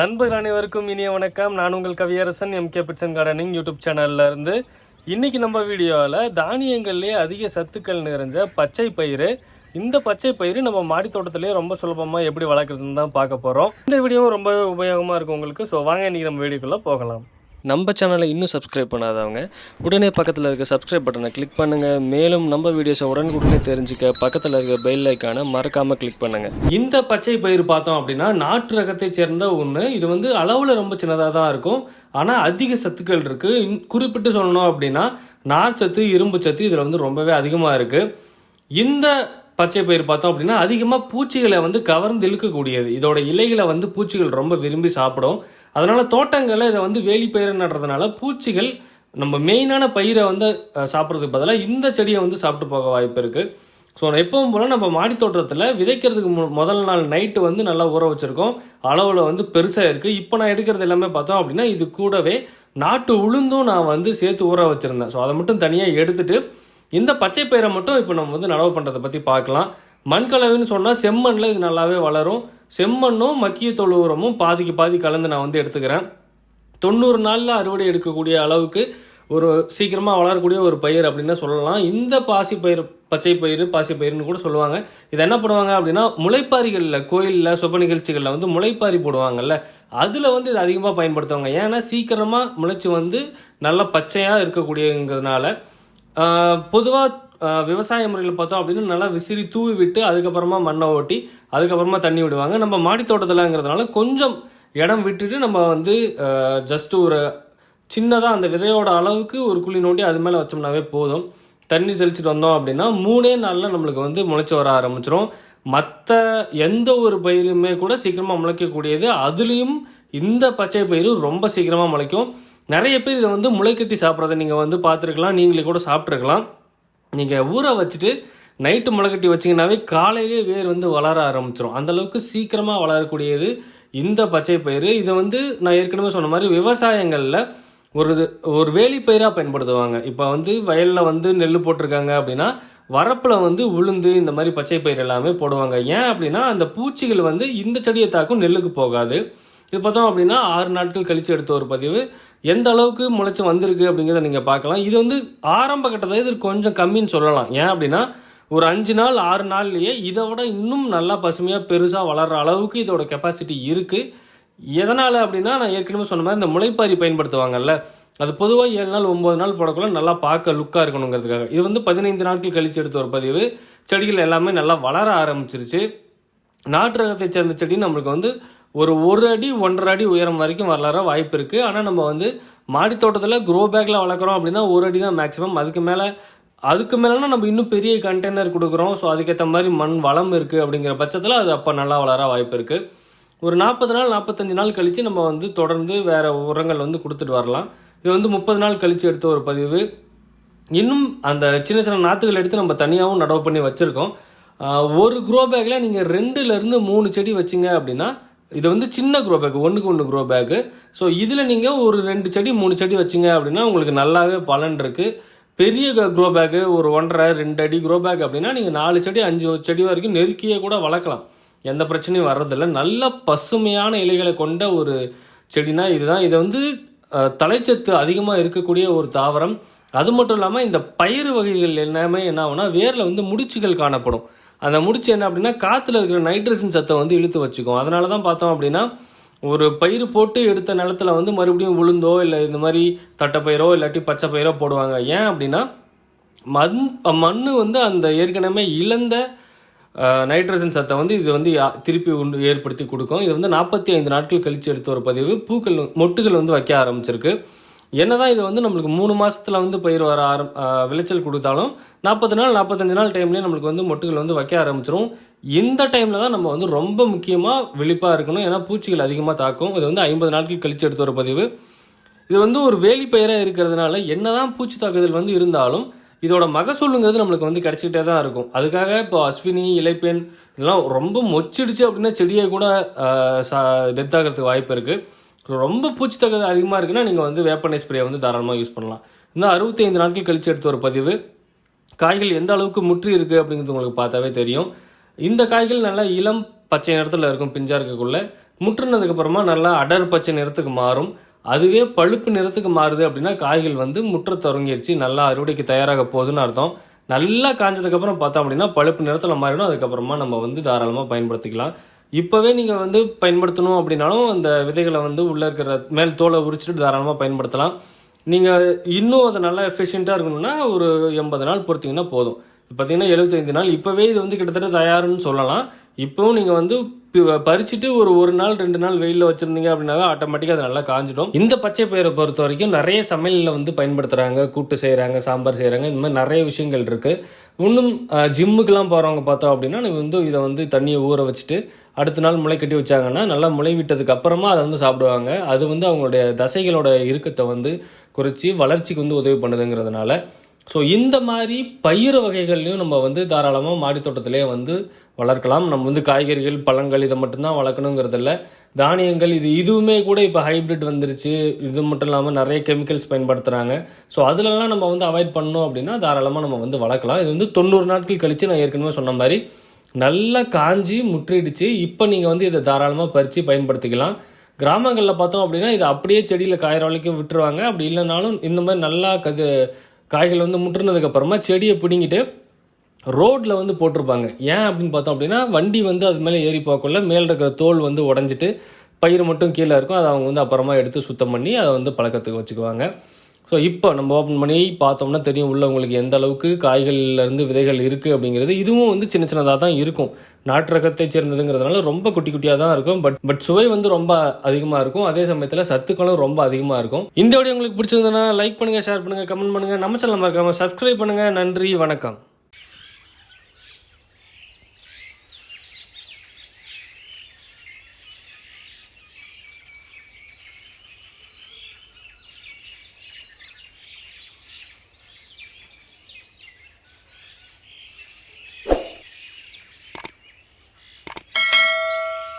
நண்பர்கள் அனைவருக்கும் இனிய வணக்கம். நான் உங்கள் Kaviyarasan M. K. Kitchen gardening YouTube சேனலில் இருந்து. இன்னைக்கு நம்ம வீடியோவில் தானியங்கள்லேயே அதிக சத்துக்கள் நிறைஞ்ச பச்சை பயிறு. இந்த பச்சை பயிறு நம்ம மாடி தோட்டத்திலேயே ரொம்ப சுலபமாக எப்படி வளர்க்குறதுன்னு தான் பார்க்க போகிறோம் இந்த வீடியோவும் ரொம்பவே உபயோகமாக இருக்கும் உங்களுக்கு. ஸோ வாங்க இன்றைக்கி நம்ம வீடியோக்குள்ளே போகலாம். நம்ம சேனலை இன்னும் சப்ஸ்கிரைப் பண்ணாதவங்க உடனே பக்கத்தில் இருக்க சப்ஸ்கிரைப் பட்டனை கிளிக் பண்ணுங்கள் மேலும் நம்ம வீடியோஸை உடனுக்குடனே தெரிஞ்சுக்க பக்கத்தில் இருக்க பெல் ஐக்கானை மறக்காமல் கிளிக் பண்ணுங்கள் இந்த பச்சை பயிர் பார்த்தோம் அப்படின்னா நாட்டு ரகத்தை சேர்ந்த ஒன்று இது வந்து அளவில் ரொம்ப சின்னதாக தான் இருக்கும். ஆனால் அதிக சத்துக்கள் இருக்குது இன்- குறிப்பிட்டு சொல்லணும் அப்படின்னா நார் சத்து இரும்பு சத்து இதில் வந்து ரொம்பவே அதிகமாக இருக்குது இந்த பச்சை பயிர் பார்த்தோம் அப்படின்னா அதிகமாக பூச்சிகளை வந்து கவர்ந்து இழுக்கக்கூடியது. இதோட இலைகளை வந்து பூச்சிகள் ரொம்ப விரும்பி சாப்பிடும். அதனால் தோட்டங்களில் இதை வந்து வேலி பயிரை நடுறதுனால பூச்சிகள் நம்ம மெயினான பயிரை வந்து சாப்பிட்றதுக்கு பதிலாக இந்த செடியை வந்து சாப்பிட்டு போக வாய்ப்பு இருக்குது ஸோ எப்பவும் போல் நம்ம மாடி தோட்டத்தில் விதைக்கிறதுக்கு மு முதல் நாள் நைட்டு வந்து நல்லா ஊற வச்சுருக்கோம். அளவில் வந்து பெருசாக இருக்குது இப்போ நான் எடுக்கிறது எல்லாமே பார்த்தோம் அப்படின்னா இது கூடவே நாட்டு உளுந்தும் நான் வந்து சேர்த்து ஊற வச்சுருந்தேன். ஸோ அதை மட்டும் தனியாக எடுத்துகிட்டு இந்த பச்சை பயிரை மட்டும் இப்போ நம்ம வந்து நடவு பண்ணுறதை பற்றி பார்க்கலாம். மண்கலவைன்னு சொன்னால் செம்மண்ணில் இது நல்லாவே வளரும். செம்மண்ணும் மக்கிய தொழு உரமும் பாதிக்கு பாதி கலந்து நான் வந்து எடுத்துக்கிறேன். தொண்ணூறு நாளில் அறுவடை எடுக்கக்கூடிய அளவுக்கு ஒரு சீக்கிரமாக வளரக்கூடிய ஒரு பயிர் அப்படின்னு சொல்லலாம். இந்த பாசி பயிர் பச்சை பயிர் பாசி பயிர்னு கூட சொல்லுவாங்க. இதை என்ன பண்ணுவாங்க அப்படின்னா முளைப்பாரிகளில் கோயிலில் சுப நிகழ்ச்சிகளில் வந்து முளைப்பாரி போடுவாங்கல்ல அதில் வந்து இது அதிகமாக பயன்படுத்துவாங்க. ஏன்னா சீக்கிரமாக முளைச்சி வந்து நல்ல பச்சையாக இருக்கக்கூடியங்கிறதுனால பொதுவாக விவசாய முறையில் பார்த்தோம் அப்படின்னா நல்லா விசிறி தூவி விட்டு அதுக்கப்புறமா மண்ணை ஓட்டி அதுக்கப்புறமா தண்ணி விடுவாங்க. நம்ம மாடி தோட்டத்தில்ங்கிறதுனால கொஞ்சம் இடம் விட்டுட்டு நம்ம வந்து ஜஸ்ட் ஒரு சின்னதாக அந்த விதையோட அளவுக்கு ஒரு குழி நோண்டி அது மேலே வச்சோம்னாவே போதும். தண்ணி தெளிச்சிட்டு வந்தோம் அப்படின்னா மூணே நாளில் நம்மளுக்கு வந்து முளைச்சி வர ஆரம்பிச்சிரும். மற்ற எந்த ஒரு பயிருமே கூட சீக்கிரமாக முளைக்கக்கூடியது. அதுலேயும் இந்த பச்சை பயிரும் ரொம்ப சீக்கிரமாக முளைக்கும். நிறைய பேர் இதை வந்து முளைக்கட்டி சாப்பிட்றத நீங்கள் வந்து பார்த்துருக்கலாம். நீங்களே கூட சாப்பிட்ருக்கலாம் நீங்கள் ஊற வச்சுட்டு நைட்டு முளைக்கட்டி வச்சீங்கன்னாவே காலையிலே வேர் வந்து வளர ஆரம்பிச்சிடும் அந்தளவுக்கு சீக்கிரமாக வளரக்கூடியது இந்த பச்சை பயிறு. இதை வந்து நான் ஏற்கனவே சொன்ன மாதிரி விவசாயங்களில் ஒரு இது- ஒரு வேலி பயிராக பயன்படுத்துவாங்க. இப்போ வந்து வயலில் வந்து நெல் போட்டிருக்காங்க அப்படின்னா வரப்பில் வந்து உளுந்து இந்த மாதிரி பச்சை பயிர் எல்லாமே போடுவாங்க. ஏன் அப்படின்னா அந்த பூச்சிகள் வந்து இந்த செடியை தாக்கும் நெல்லுக்கு போகாது. இது பார்த்தோம் அப்படின்னா ஆறு நாட்கள் கழித்து எடுத்த ஒரு பதிவு. எந்த அளவுக்கு முளைச்சு வந்திருக்கு அப்படிங்கிறத நீங்கள் பார்க்கலாம். இது வந்து ஆரம்ப கட்டத்தில் இது கொஞ்சம் கம்மின்னு சொல்லலாம். ஏன் அப்படின்னா ஒரு அஞ்சு நாள் ஆறு நாள்லேயே இதை விட இன்னும் நல்லா பசுமையாக பெருசாக வளர்கிற அளவுக்கு இதோட கெப்பாசிட்டி இருக்குது எதனால் அப்படின்னா நான் ஏற்கனவே சொன்ன மாதிரி இந்த முளைப்பாரி பயன்படுத்துவாங்கல்ல அது பொதுவாக ஏழு நாள் ஒம்பது நாள் போடக்குள்ள நல்லா பார்க்க லுக்காக இருக்கணுங்கிறதுக்காக. இது வந்து பதினைந்து நாட்கள் கழித்து எடுத்த ஒரு பதிவு. செடிகள் எல்லாமே நல்லா வளர ஆரம்பிச்சிருச்சு. நாட்டு ரகத்தை சேர்ந்த செடி நம்மளுக்கு வந்து ஒரு ஒரு அடி ஒன்றரை அடி உயரம் வரைக்கும் வளர வாய்ப்பு இருக்குது ஆனால் நம்ம வந்து மாடி தோட்டத்தில் க்ரோ பேக்கில் வளர்க்குறோம் அப்படின்னா ஒரு அடி தான் மேக்ஸிமம் அதுக்கு மேலே அதுக்கு மேலேனா நம்ம இன்னும் பெரிய கண்டெய்னர் கொடுக்குறோம். ஸோ அதுக்கேற்ற மாதிரி மண் வளம் இருக்குது அப்படிங்கிற பட்சத்தில் அது அப்போ நல்லா வளர வாய்ப்பு இருக்குது ஒரு நாற்பது நாள் நாற்பத்தஞ்சு நாள் கழித்து நம்ம வந்து தொடர்ந்து வேறு உரங்கள் வந்து கொடுத்துட்டு வரலாம். இது வந்து முப்பது நாள் கழித்து எடுத்த ஒரு பதிவு. இன்னும் அந்த சின்ன சின்ன நாற்றுகள் எடுத்து நம்ம தனியாகவும் நடவு பண்ணி வச்சுருக்கோம். ஒரு க்ரோ பேக்கில் நீங்கள் ரெண்டுலேருந்து மூணு செடி வச்சிங்க அப்படின்னா இது வந்து சின்ன க்ரோ பேக் ஒன்றுக்கு ஒன்று க்ரோ பேக்கு ஸோ இதில் நீங்கள் ஒரு ரெண்டு செடி மூணு செடி வச்சிங்க அப்படின்னா உங்களுக்கு நல்லாவே பலன் இருக்குது பெரிய க்ரோ பேக்கு ஒரு ஒன்றரை ரெண்டு அடி க்ரோ பேக் அப்படின்னா நீங்கள் நாலு செடி அஞ்சு செடி வரைக்கும் நெருக்கியே கூட வளர்க்கலாம். எந்த பிரச்சனையும் வர்றதில்ல. நல்ல பசுமையான இலைகளை கொண்ட ஒரு செடினா இதுதான். இதை வந்து தலைச்சத்து அதிகமாக இருக்கக்கூடிய ஒரு தாவரம். அது மட்டும் இல்லாமல் இந்த பயிறு வகைகள் எல்லாமே என்ன ஆகும்னா வேரில் வந்து முடிச்சுகள் காணப்படும். அந்த முடிச்சு என்ன அப்படின்னா காற்றுல இருக்கிற நைட்ரஜன் சத்தை வந்து இழுத்து வச்சுக்கும். அதனால தான் பார்த்தோம் அப்படின்னா ஒரு பயிர் போட்டு எடுத்த நிலத்துல வந்து மறுபடியும் உளுந்தோ இல்லை இந்த மாதிரி தட்டைப்பயிரோ இல்லாட்டி பச்சை பயிரோ போடுவாங்க. ஏன் அப்படின்னா மண் மண் வந்து அந்த ஏற்கனவே இழந்த நைட்ரஜன் சத்தை வந்து இது வந்து யா- திருப்பி உண்டு ஏற்படுத்தி கொடுக்கும். இது வந்து நாற்பத்தி ஐந்து நாட்கள் கழிச்சு எடுத்த ஒரு பதிவு. பூக்கள் மொட்டுகள் வந்து வைக்க ஆரம்பிச்சிருக்கு. என்னதான் இது வந்து நம்மளுக்கு மூணு மாசத்துல வந்து பயிர் வர ஆரம் விளைச்சல் கொடுத்தாலும் நாற்பது நாள் நாற்பத்தஞ்சு நாள் டைம்லேயே நம்மளுக்கு வந்து மொட்டுகள் வந்து வைக்க ஆரம்பிச்சிரும். இந்த டைமில் தான் நம்ம வந்து ரொம்ப முக்கியமாக விழிப்பாக இருக்கணும். ஏன்னா பூச்சிகள் அதிகமாக தாக்கும். இது வந்து ஐம்பது நாட்கள் கழிச்சு எடுத்த ஒரு பதிவு. இது வந்து ஒரு வேலி பயிராக இருக்கிறதுனால என்னதான் பூச்சி தாக்குதல் வந்து இருந்தாலும் இதோட மகசூலுங்கிறது நம்மளுக்கு வந்து கிடைச்சிக்கிட்டே தான் இருக்கும். அதுக்காக இப்போ அஸ்வினி இலைப்பெண் இதெல்லாம் ரொம்ப மொச்சிடுச்சு அப்படின்னா செடியை கூட டெத் ஆகிறதுக்கு வாய்ப்பு இருக்குது ரொம்ப பூச்சி தாக்குதல் அதிகமாக இருக்குன்னா நீங்கள் வந்து வேப்பனை ஸ்ப்ரே வந்து தாராளமாக யூஸ் பண்ணலாம். இன்னும் அறுபத்தைந்து நாட்கள் கழிச்சு எடுத்த ஒரு பதிவு. காய்கள் எந்த அளவுக்கு முற்றி இருக்குது அப்படிங்கிறது உங்களுக்கு பார்த்தாவே தெரியும். இந்த காய்கள் நல்லா இளம் பச்சை நிறத்தில் இருக்கும் பிஞ்சாக இருக்கக்குள்ள. முற்றுனதுக்கப்புறமா நல்லா அடர் பச்சை நிறத்துக்கு மாறும். அதுவே பழுப்பு நிறத்துக்கு மாறுது அப்படின்னா காய்கள் வந்து முற்ற தொடங்கிருச்சு. நல்லா அறுவடைக்கு தயாராக போகுதுன்னு அர்த்தம். நல்லா காஞ்சதுக்கப்புறம் பார்த்தோம் அப்படின்னா பழுப்பு நிறத்தில் மாறிடும். அதுக்கப்புறமா நம்ம வந்து தாராளமாக பயன்படுத்திக்கலாம். இப்போவே நீங்கள் வந்து பயன்படுத்தணும் அப்படின்னாலும் அந்த விதைகளை வந்து உள்ளே இருக்கிற மேல் தோலை உரிச்சிட்டு தாராளமாக பயன்படுத்தலாம். நீங்கள் இன்னும் அது நல்லா எஃபிஷியண்ட்டாக இருக்கணும்னா ஒரு எண்பது நாள் பொறுத்தீங்கன்னா போதும். பார்த்தீங்கன்னா எழுபத்தைந்து நாள். இப்போவே இது வந்து கிட்டத்தட்ட தயாருன்னு சொல்லலாம். இப்போவும் நீங்கள் வந்து பறிச்சுட்டு ஒரு ஒரு நாள் ரெண்டு நாள் வெயிலில் வச்சுருந்தீங்க அப்படின்னாவே ஆட்டோமேட்டிக்காக அது நல்லா காஞ்சிடும். இந்த பச்சை பயிரை பொறுத்த வரைக்கும் நிறைய சமையலில் வந்து பயன்படுத்துகிறாங்க கூட்டு செய்கிறாங்க சாம்பார் செய்கிறாங்க இந்த மாதிரி நிறைய விஷயங்கள் இருக்குது இன்னும் ஜிம்முக்கெலாம் போகிறவங்க பார்த்தோம் அப்படின்னா நீங்கள் வந்து இதை வந்து தண்ணியை ஊற வச்சுட்டு அடுத்த நாள் முளை கட்டி வச்சாங்கன்னா நல்லா முளை விட்டதுக்கு அப்புறமா அதை வந்து சாப்பிடுவாங்க. அது வந்து அவங்களுடைய தசைகளோட இறுக்கத்தை வந்து குறைச்சி வளர்ச்சிக்கு வந்து உதவி பண்ணுதுங்கிறதுனால ஸோ இந்த மாதிரி பயிர் வகைகள்லையும் நம்ம வந்து தாராளமாக மாடித்தோட்டத்திலே வந்து வளர்க்கலாம். நம்ம வந்து காய்கறிகள் பழங்கள் இதை மட்டும்தான் வளர்க்கணுங்கிறதில்ல. தானியங்கள் இது இதுவுமே கூட இப்போ ஹைபிரிட் வந்துருச்சு. இது மட்டும் இல்லாமல் நிறைய கெமிக்கல்ஸ் பயன்படுத்துகிறாங்க ஸோ அதுலலாம் நம்ம வந்து அவாய்ட் பண்ணோம் அப்படின்னா தாராளமாக நம்ம வந்து வளர்க்கலாம். இது வந்து தொண்ணூறு நாட்கள் கழித்து நான் ஏற்கனவே சொன்ன மாதிரி நல்லா காஞ்சி முற்றிடுச்சு. இப்போ நீங்கள் வந்து இதை தாராளமாக பறித்து பயன்படுத்திக்கலாம். கிராமங்களில் பார்த்தோம் அப்படின்னா இது அப்படியே செடியில் காயிற வரைக்கும் விட்டுருவாங்க. அப்படி இல்லைனாலும் இந்த மாதிரி நல்லா கது காய்கள் வந்து முற்றுனதுக்கு அப்புறமா செடியை பிடிங்கிட்டு ரோட்டில் வந்து போட்டிருப்பாங்க. ஏன் அப்படின்னு பார்த்தோம் அப்படின்னா வண்டி வந்து அது மேலே ஏறி போகக்குள்ள மேலே இருக்கிற தோல் வந்து உடஞ்சிட்டு பயிர் மட்டும் கீழே இருக்கும். அதை அவங்க வந்து அப்புறமா எடுத்து சுத்தம் பண்ணி அதை வந்து பழக்கத்துக்கு வச்சுக்குவாங்க. ஸோ இப்போ நம்ம ஓப்பன் பண்ணி பார்த்தோம்னா தெரியும் உள்ள உங்களுக்கு எந்த அளவுக்கு காய்கள்ல இருந்து விதைகள் இருக்குது அப்படிங்கிறது. இதுவும் வந்து சின்ன சின்னதாக தான் இருக்கும். நாட்டு ரகத்தை சேர்ந்ததுங்கிறதுனால ரொம்ப குட்டி குட்டியாக தான் இருக்கும். பட் பட் சுவை வந்து ரொம்ப அதிகமாக இருக்கும். அதே சமயத்தில் சத்துக்களும் ரொம்ப அதிகமாக இருக்கும். இந்த வீடியோ உங்களுக்கு பிடிச்சிருந்ததுன்னா லைக் பண்ணுங்கள் ஷேர் பண்ணுங்கள் கமெண்ட் பண்ணுங்கள் நம்ம சேனல் மறக்காமல் சப்ஸ்கிரைப் பண்ணுங்கள் நன்றி வணக்கம்.